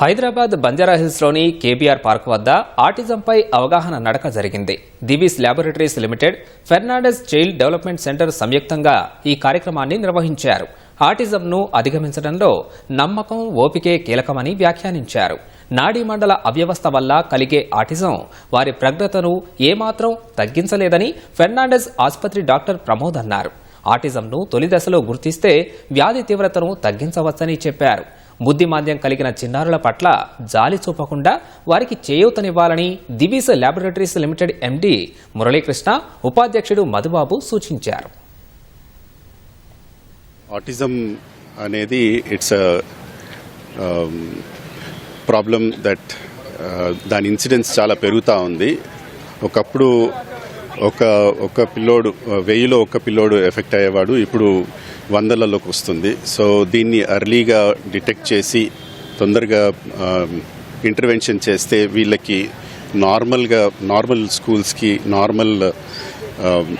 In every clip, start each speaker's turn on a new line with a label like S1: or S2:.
S1: Hyderabad బంజారాహిల్స్లోని KBR park వద్ద ఆటిజంపై అవగాహన నడక జరిగింది. Divi's laboratories limited Fernandes child development centre సంయుక్తంగా ఈ కార్యక్రమాన్ని నిర్వహించారు. ఆటిజంను అధిగమించడంలో నమ్మకం ఓపికే కీలకమని వ్యాఖ్యానించారు. నాడీ మండల అవ్యవస్థ వల్ల కలిగే ఆటిజం వారి ప్రజ్ఞతను ఏమాత్రం తగ్గించలేదని ఫెర్నాండెస్ ఆసుపత్రి డాక్టర్ ప్రమోద్ అన్నారు. ఆటిజంను తొలి దశలో గుర్తిస్తే వ్యాధి తీవ్రతను తగ్గించవచ్చని చెప్పారు. బుద్ధిమాంద్యం కలిగిన చిన్నారుల పట్ల జాలి చూపకుండా వారికి చేయూతనివ్వాలని Divi's laboratories limited MD Muralikrishna ఉపాధ్యక్షుడు మధుబాబు సూచించారు.
S2: ఆటిజం అనేది ఇట్స్ ప్రాబ్లం దట్ దాని ఇన్సిడెన్స్ చాలా పెరుగుతూ ఉంది. ఒకప్పుడు ఒక ఒక పిల్లోడు వెయ్యిలో ఒక పిల్లోడు ఎఫెక్ట్ అయ్యేవాడు ఇప్పుడు వందలలోకి వస్తుంది. సో దీన్ని అర్లీగా డిటెక్ట్ చేసి తొందరగా ఇంటర్వెన్షన్ చేస్తే వీళ్ళకి నార్మల్గా నార్మల్ స్కూల్స్కి నార్మల్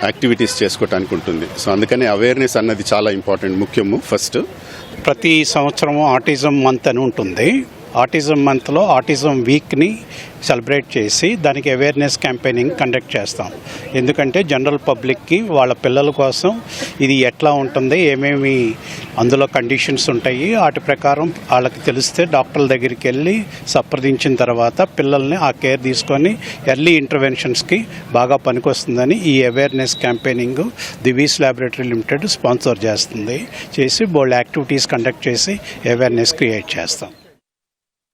S2: యాక్టివిటీస్ చేసుకోవటానికి ఉంటుంది. సో అందుకని అవేర్నెస్ అన్నది చాలా ఇంపార్టెంట్ ముఖ్యము ఫస్ట్.
S3: ప్రతి సంవత్సరము ఆటిజం మంత్ అని ఉంటుంది. ఆటిజం మంత్లో ఆటిజం వీక్ని సెలబ్రేట్ చేసి దానికి అవేర్నెస్ క్యాంపెయినింగ్ కండక్ట్ చేస్తాం. ఎందుకంటే జనరల్ పబ్లిక్కి వాళ్ళ పిల్లల కోసం ఇది ఎట్లా ఉంటుంది ఏమేమి అందులో కండిషన్స్ ఉంటాయి వాటి ప్రకారం వాళ్ళకి తెలిస్తే డాక్టర్ల దగ్గరికి వెళ్ళి సంప్రదించిన తర్వాత పిల్లల్ని ఆ కేర్ తీసుకొని ఎర్లీ ఇంటర్వెన్షన్స్కి బాగా పనికొస్తుందని ఈ awareness campaigning Divi's laboratory limited sponsor చేస్తుంది. చేసి బోల్డ్ యాక్టివిటీస్ కండక్ట్ చేసి అవేర్నెస్ క్రియేట్ చేస్తాం.